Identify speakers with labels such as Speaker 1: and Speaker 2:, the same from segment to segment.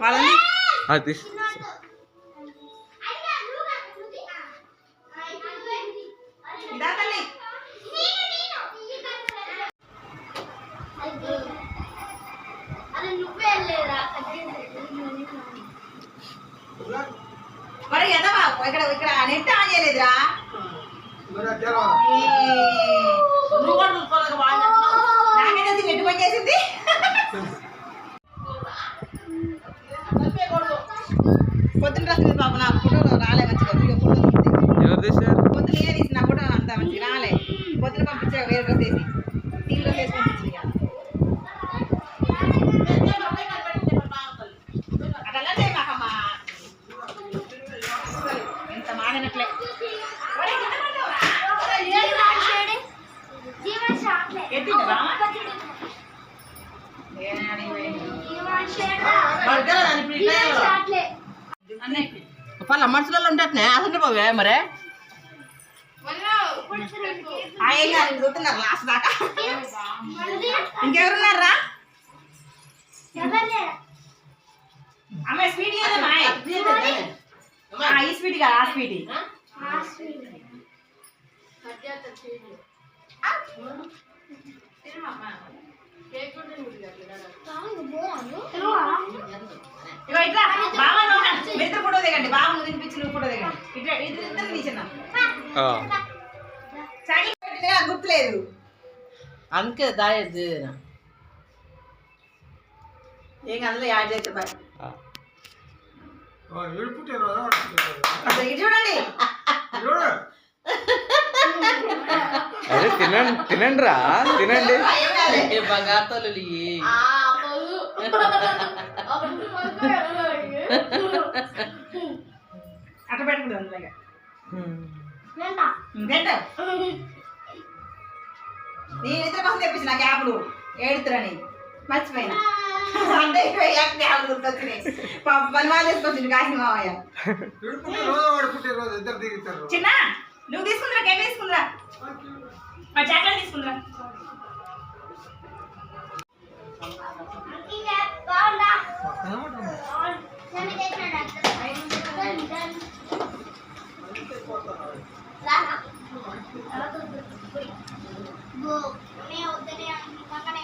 Speaker 1: వాళ్ళని
Speaker 2: అది తీసి
Speaker 3: వాళ్ళ మనుషులలో ఉంటే అసలు పోవే మరే.
Speaker 1: ఇంకెవరున్నారా? అమ్మాయి స్వీట్ లేదమ్మా ఆ, ఈ స్వీట్ కాదు ఆ స్వీట్. ఇగో ఇట్లా బాగా ఇద్దరు ఫోటో దిగండి బాగా నువ్వు తినిపించి నువ్వు ఫోటో దిగండి ఇట్లా ఇద్దరు ఇద్దరు తీసిన
Speaker 2: ఆ.
Speaker 1: చాకీ పెట్టితే నాకు గుర్తులేదు
Speaker 3: అందుకే దాయేది
Speaker 1: ఏం అందులో యాడ్ చేస్తే బాయ్ చూడండి
Speaker 2: అరే తినండి తినండి. రా తినండి
Speaker 1: అట్ట నేను ఇద్దరు కోసం తెప్పించిన క్యాబ్లు ఏడుతురని. మర్చిపోయినా. అంటే క్యాబ్లు గుర్తొచ్చినాయి. పని వాళ్ళు కాసిన మావయ్య. చిన్న నువ్వు తీసుకుందిరా కేక్ తీసుకుందిరా. మా చాక్లెట్ తీసుకుందిరా
Speaker 4: ఇంకా బాగుందా నన్ను చేసినాడు రానా గో నే వద్దనే పక్కనే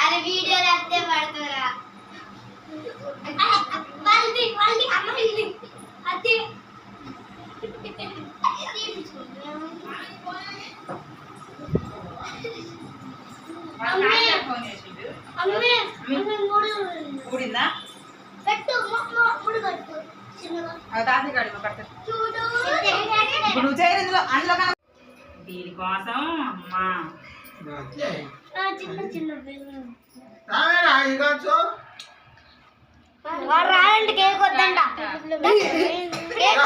Speaker 4: అరే వీడియో రాస్తే పడుతురా వాళ్ళది వాళ్ళది అమ్మాయిది అది అమ్మే.
Speaker 1: ఫోన్ చేసిండు
Speaker 4: అమ్మే అమ్మే మూడు
Speaker 1: ఊడిందా
Speaker 4: పెట్టు మొ- మొ- మూడు కట్టు చిన్నగా
Speaker 1: అవి తాతయ్య కాడి పట్టు
Speaker 4: చూడు
Speaker 1: ఇప్పుడు నువ్వు చేయరు ఇందులో అందులో కన్నా దీనికోసం అమ్మా.
Speaker 4: ఆ, చిన్న చిన్న పిల్లలు. వాడు రానంటే కేక్ వద్దంట. కేక్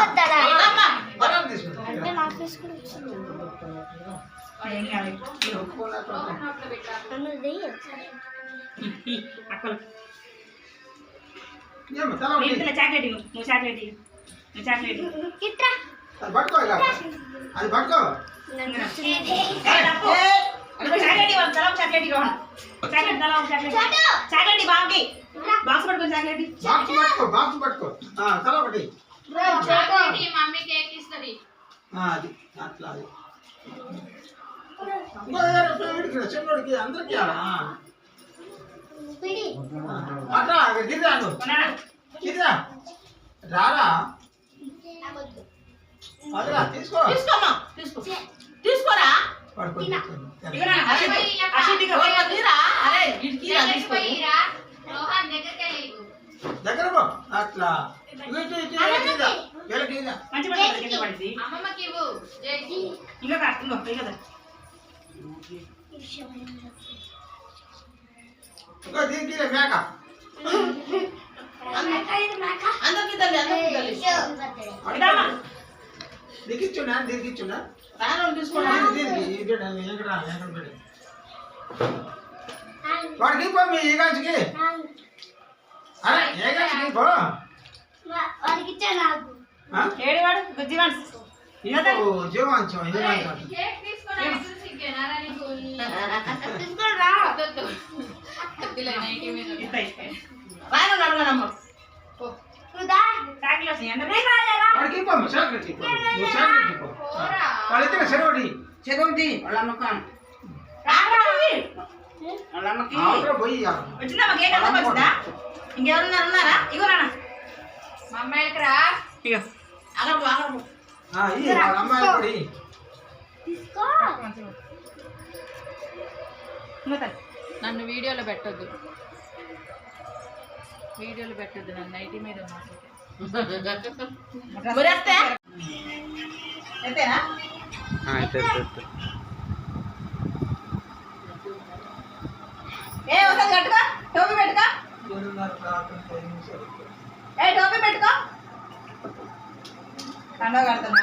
Speaker 4: అంటే నాకు తీసుకుని వచ్చింది.
Speaker 1: చాక్లెట్ ఇవ్వు. నువ్వు చాక్లెట్. నువ్వు చాక్లెట్.
Speaker 4: ఇట్రా.
Speaker 5: అది పట్టుకో
Speaker 1: చాక్లెట్ ఇవ్వు. చాక్లెట్ ఇవ్వు. బాబుకి బాక్స్ పట్టుకొని చాక్లెట్ ఇవ్వు.
Speaker 5: బాక్స్ పట్టుకో బాక్స్ పట్టుకో ఆ, తల ఒకటి. అది అట్లా అది. చిన్నోడికి అందరికి అట్లా గిరిరా నువ్వు? గిరిరా. రారా? అదిరా తీసుకో.
Speaker 3: తీసుకోమా తీసుకో. తీసుకోరా?
Speaker 5: పడుకో
Speaker 4: తినా.
Speaker 1: ఇవ్వు నాన్న. అశ్విత్ అశ్విత్ ఇవ్వు.
Speaker 3: ఎవరు తీరా? అరే ఇటుకి రా, తీసుకో.
Speaker 5: దగ్గర పో. అట్లా. ఇటు ఇటు ఇటు గిరిరా వీళ్ళకి గిరిరా
Speaker 1: మంచి పడుతుంది కింద పడింది ఇంకా కాదు ఇంకో ఇక. కదా
Speaker 5: ఇంకో దీనికి గిరిరా, మేక. దీనికి ఇచ్చున్నా దీనికి ఇచ్చున్నా
Speaker 3: రాను తీసుకోండి
Speaker 5: దీనికి దీనికి ఇక్కడ ఎక్కడ ఎక్కడ పెట్టి వాడికి పో మీ ఏగాంచికి అరే ఏగాంచికి పో
Speaker 4: వాడికి ఇచ్చా నాకు
Speaker 5: ఆ?
Speaker 1: ఏడివాడు గుజ్జివాడు
Speaker 5: ఇంకో జీవాంశం జీవాంశం
Speaker 4: తీసుకురా
Speaker 1: రాయన అడగనమ్మ
Speaker 4: నువ్వుదా
Speaker 1: చాకలి వస్తాయి అంటే
Speaker 5: ఇవ్వమ్మ చాక్లెట్ ఇవ్వు నువ్వు చాక్లెట్ ఇవ్వు వాళ్ళిద్దరు పోయి
Speaker 1: వచ్చిందా ఇంకెవరున్నారు? ఉన్నారా? ఇగో రానా ఇగో.
Speaker 5: అమ్మాయి.
Speaker 4: తీసుకో.
Speaker 6: నన్ను వీడియోలో పెట్టొద్దు. వీడియోలో పెట్టొద్దు నన్ను నైటీ మీద ఉన్నట్టు
Speaker 1: మరి వస్తే. ఏ ఒకసారి కట్టుకో. టోపీ పెట్టుకో. ఏ టోపీ పెట్టుకో. కండవ కడతాను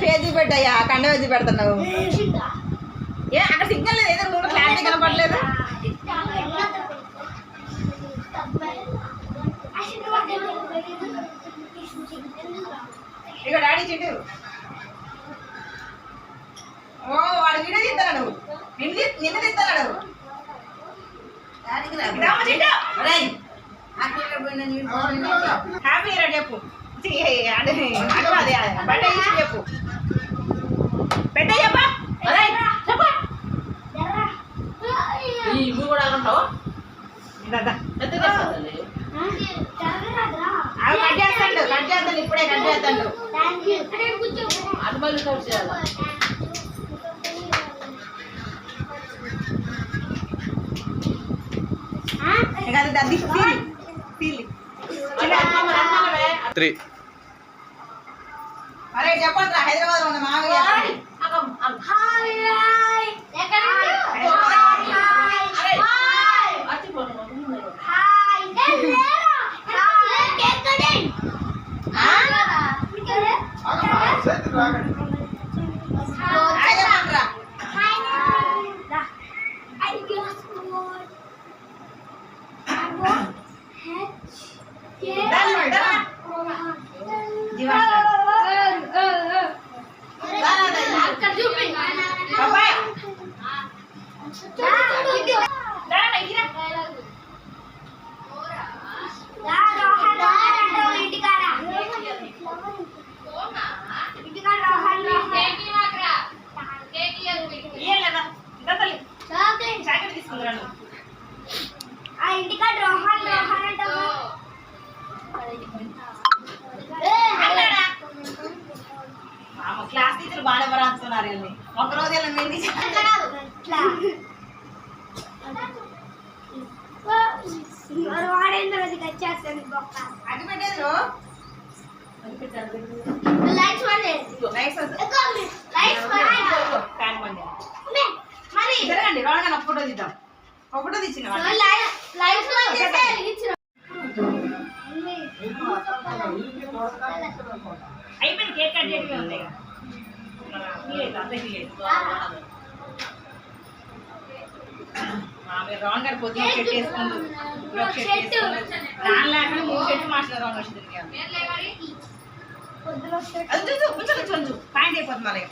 Speaker 1: ఫేజీ పెట్టయ్యా కండవ వేసి పెడుతున్నావు ఏ అక్కడ సిగ్నల్ లేదు ఏదో క్లారిటీ కనపడలేదు. ఇక డాడీ చిట్టు ఓ వాడు వీడియో తీస్తున్నాడు నిన్ను నిన్ను
Speaker 5: రా.
Speaker 1: హ్యాపీ చెప్పు అంటే చెప్పు పెట్ట చెప్ప చెప్పు
Speaker 3: ఈ ఇవి కూడా అగంటావు
Speaker 1: ఇదా
Speaker 3: ఎంత తెస్తుంది
Speaker 1: అవి కట్ చేస్తాడు కట్ చేస్తాడు ఇప్పుడే కట్ చేస్తాడు
Speaker 3: కలిసి చేయాలి
Speaker 2: త్రీ
Speaker 1: అరే చెప్పండి హైదరాబాద్ ఉన్న మామయ్య చెప్పండి.
Speaker 5: ఆగమ్మా, చేతులు రాగండి.
Speaker 1: హాయ్ చెప్పండి రా అబ్బాయి రా ఇరా ఇయ్యలేదా ఇదా తల్లి జాకెట్ తీసుకుంటాను
Speaker 4: ఆ ఇంటికాడ రోహన్ రోహన్ అంటావు?
Speaker 1: వాడే బాగానే
Speaker 4: లైట్స్ వెళ్ళి
Speaker 1: ఫ్యాన్ బంద్
Speaker 4: మరి
Speaker 1: జరగండి రావడానికి ఒక ఫోటో తీద్దాం. ఒక ఫోటో తీసిన అయిపోయింది కేక్ కట్ చేయడం ఉంది రాంగ్ గారు పొద్దున్న షర్ట్ వేసుకుంటూ దాని లేకుండా మూడు షర్ట్ మార్చిన వచ్చింది అది కొంచెం కొంచెం అయిపోతుంది అలాగే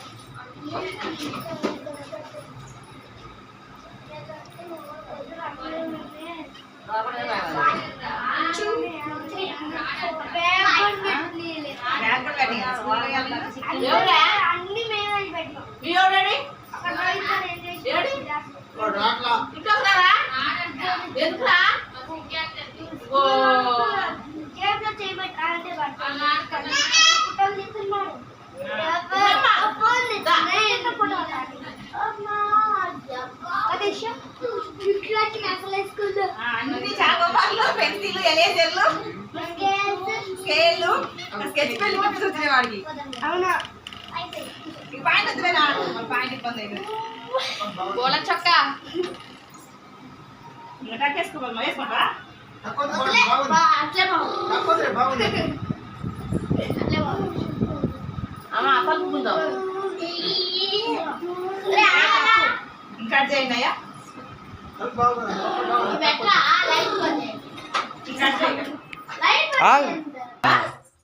Speaker 1: బ్యాగ్ కూడా
Speaker 4: అన్ని మేమే పెట్టినాం
Speaker 3: ఈ ఎవడండి
Speaker 4: అక్కడ రైతు ఏం చేసి
Speaker 5: వాడు రాట్లా.
Speaker 3: ఇంట్లో ఉన్నారా ఎందుకురా ఓ
Speaker 4: జేబులో చేయబెట్టి అంటే పట్టాలి ఫోటోలు తీస్తున్నాడు ఫోన్ తీస్తున్నా ఫోటో అసలు వేసుకుందా
Speaker 1: ఆ, అన్ని చాకోబార్లు పెన్సిల్ ఎలేజర్లు స్కేళ్ళు స్కెచ్ పెన్ పంపించి వాడికి.
Speaker 4: అవునా?
Speaker 1: పాయింట్ ఇబ్బంది
Speaker 6: చొక్క.
Speaker 1: ఇంకా చేయండి అయ్యా?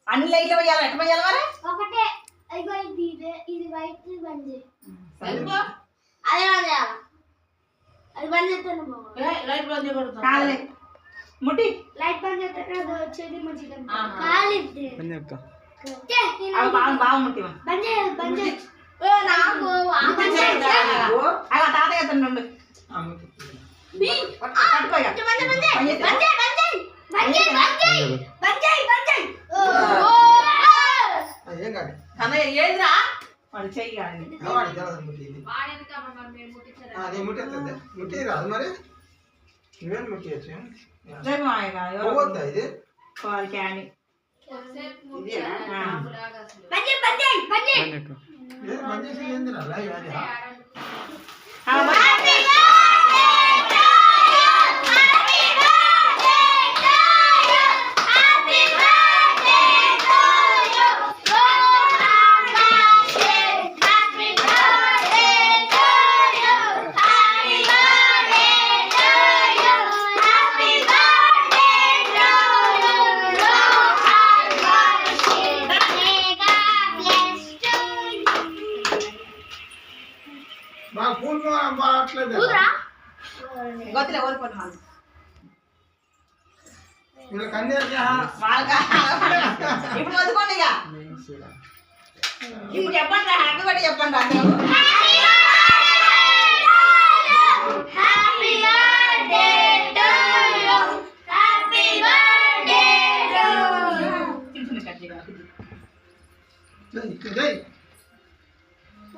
Speaker 1: అన్ని లైట్లు పోయాలి ఎట్ట పోయాలి మరి?
Speaker 4: ఒకటే ఇగో ఇది ఇదే వైట్ బంద్
Speaker 3: ఎందుకో?
Speaker 4: అదే బంద్ చేయాలి అది బంద్ చేస్తాను
Speaker 3: లైట్ బంద్ చేయకూడదు.
Speaker 1: కాదులే ముట్టి.
Speaker 4: లైట్ బంద్ చేస్తే అది వచ్చేది మంచిగా. కాలిద్ది
Speaker 2: పని చెప్తా
Speaker 1: అవి బాగా బాగా ముట్టి
Speaker 4: బంద్ చేయ బంద్ చేయ ఓ నాకు ఆ బంద్ చేయ
Speaker 1: అవి తాతయ్య అతను నుండు పట్టుకో ఇక.
Speaker 4: బంద్ చేయి బంద్ చేయి
Speaker 1: పని చేస్తా.
Speaker 4: బంద్ చేయి బంద్ చేయి. బంద్ చేయి. బంద్ చేయి బంద్ చేయి. ఓ
Speaker 5: ఏం కాదు.
Speaker 3: కన్నయ్య ఏందిరా?
Speaker 1: వాడు చెయ్యి కానీ
Speaker 5: వాడి జలసం ముట్టి ఇది. ఆ, అది ముట్టేస్తుంది ముట్టి రాదు మరి. నువ్వేం ముట్టియచ్చు? పోవద్దా ఇది?
Speaker 1: క్యాని. ఆ.
Speaker 4: బంద్
Speaker 5: చేసి ఏంది రా లైవ్ అది
Speaker 1: ఆ, మరి.
Speaker 4: Happy birthday happy birthday to you happy birthday to you happy birthday to you happy birthday to you happy birthday bless
Speaker 5: to pool బాగట్లేదు
Speaker 4: ఊరా
Speaker 1: గొత్తులే ఓడిపోతున్నాను వాళ్ళకా ఇప్పుడు వదుకోండి ఇక ఇప్పుడు చెప్పండి రా హ్యాపీ బర్త్డే చెప్పండి రా అందరూ.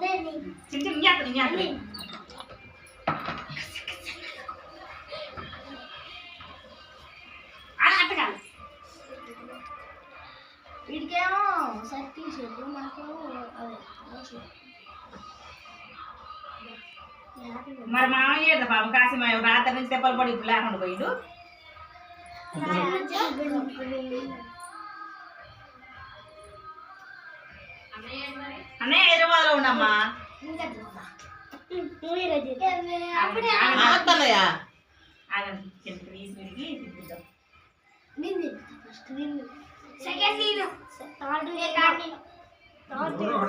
Speaker 4: To you. Happy birthday to you.
Speaker 1: చిన్న చిన్న కట్ చేయాలి.
Speaker 5: జై జై
Speaker 1: చిన్న చిన్న ఇంకేత్తలు, ఇంకేత్తలు. అలా అట్ట కాదు
Speaker 4: వీడికేమో సర్కిల్ షేప్ మాకేమో అదే
Speaker 1: మరి మామయ్య ఏదో పాపం కాసి రాత్రి నుంచి దెబ్బలు పడి ఇప్పుడు లేకుండా పోయిండు అన్నయ్య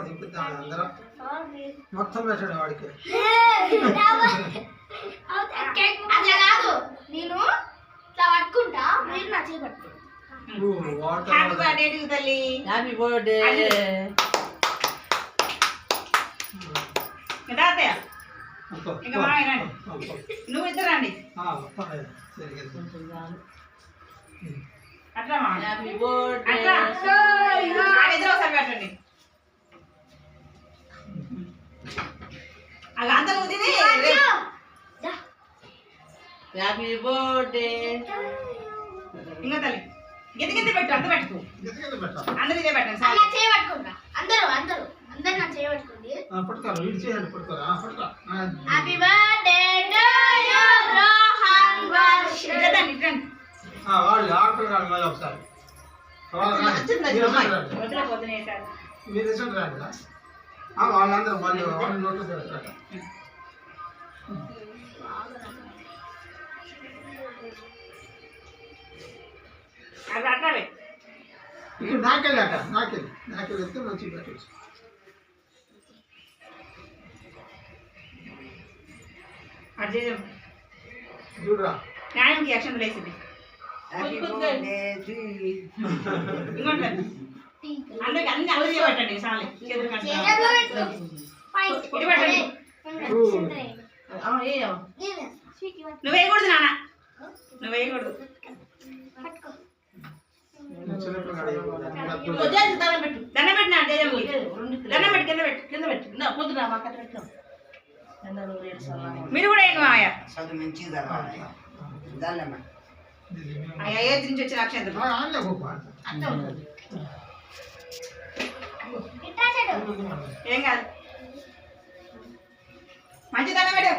Speaker 5: దింపుతాడు అందరూ. మొత్తం పెట్టాడు వాడికి.
Speaker 4: అట్లా కాదు. నేను ఇట్లా పట్టుకుంటా? మీరు నా చేయి పట్టుకుంటా
Speaker 1: హ్యాపీ
Speaker 5: వాటర్
Speaker 1: బర్త్డే తల్లి.
Speaker 3: హ్యాపీ బర్త్డే
Speaker 1: తాతయ్య ఇంకా మామయ్య రండి. నువ్వు ఇద్దరు రండి. అట్లా ఇద్దరు ఒకసారి పెట్టండి. అది అంత నువ్వు తిని. రేపు
Speaker 3: హ్యాపీ బర్త్డే
Speaker 1: ఇంకా తల్లి. గిద్ద గిద్ద పెట్టు అంత పెట్టు. అందరు ఇదే పెట్టండి
Speaker 4: అలా అందరూ అందరూ. అందరు నా చేయి పట్టుకోండి
Speaker 5: పట్టుకోరు వీడి చేయాలి పట్టుకోరా పట్టుకో ఆ,
Speaker 4: happy birthday to you Rohan Varsh
Speaker 1: ఇట్లా రండి.
Speaker 5: ఆ, వాళ్ళు ఆడుకున్నాడు మళ్ళీ ఒకసారి వాళ్ళు రాండి.
Speaker 3: చిన్న
Speaker 5: మీరు
Speaker 3: అమ్మాయి.
Speaker 5: రండి.
Speaker 1: వదిలే పొద్దున వేశారు
Speaker 5: మీరు రిజల్ట్ రండి రా. ఆ, వాళ్ళందరూ మళ్ళీ వాళ్ళు నోట్లు పెడతారు ఇక్కడ నాకెళ్ళి నాకెళ్ళి నాకెళ్ళి వెళ్తే మంచిగా పెట్టచ్చు
Speaker 1: అది చేద్దాం.
Speaker 5: చూడరా.
Speaker 1: న్యాయంకి యాక్షన్ ఇంకోటి అందరికి అన్ని అందరికీ పెట్టండి చాలే. చేతులు పెట్టండి. నువ్వు వేయకూడదు నాన్న. వేయకూడదు.
Speaker 3: దండం పెట్టు.
Speaker 1: దండం పెట్టినా దండం పెట్టి కింద పెట్టు
Speaker 3: కింద పెట్టు. పొద్దున మా కట్ట పెట్టినాం.
Speaker 1: మీరు కూడా ఏంటి మామయ్య
Speaker 7: చదువు మంచిగా చదవాలి
Speaker 1: ఆ ఏజ్ నుంచి వచ్చిన అక్షంతలు.
Speaker 3: అంతే ఉంటుంది.
Speaker 1: ఏం కాదు. మంచి దండం పెట్టు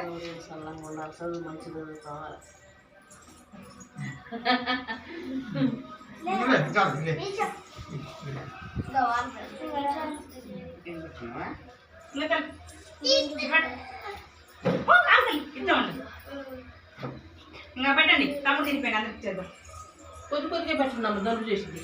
Speaker 3: చదువు
Speaker 5: ఇదిలే.
Speaker 7: ఏం పెట్టినావా?
Speaker 1: ఇంకా ఇంకా పెట్టండి తమ్ముడు తిరిగిపోయిన అందరికి చేద్దాం
Speaker 3: కొద్ది కొద్దిగా పెట్టుకున్నాము దొరుకు చేసింది